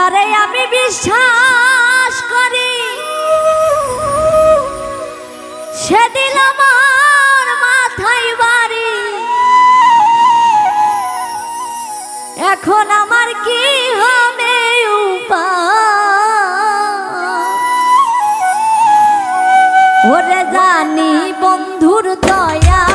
যারে আমি বিশ্বাস করি। সেদিন আমার মাথায় বাড়ি। এখন আমার কি হবে ওরে জানি বন্ধুর দয়া।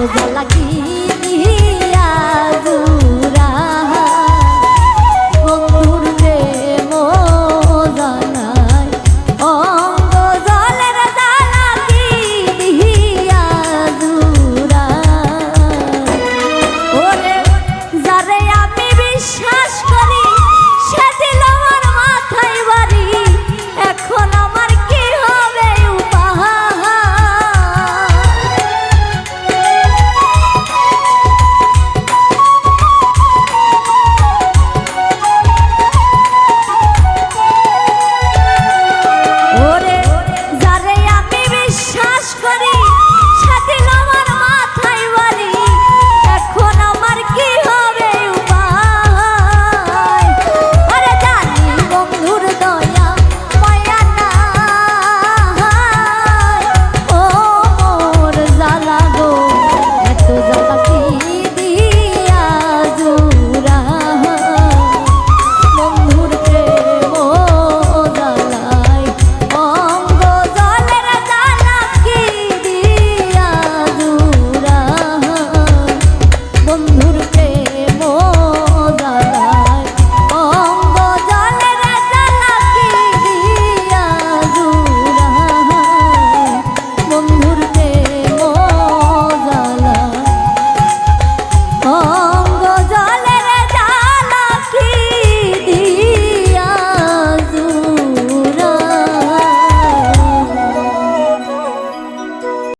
এত জ্বালা কি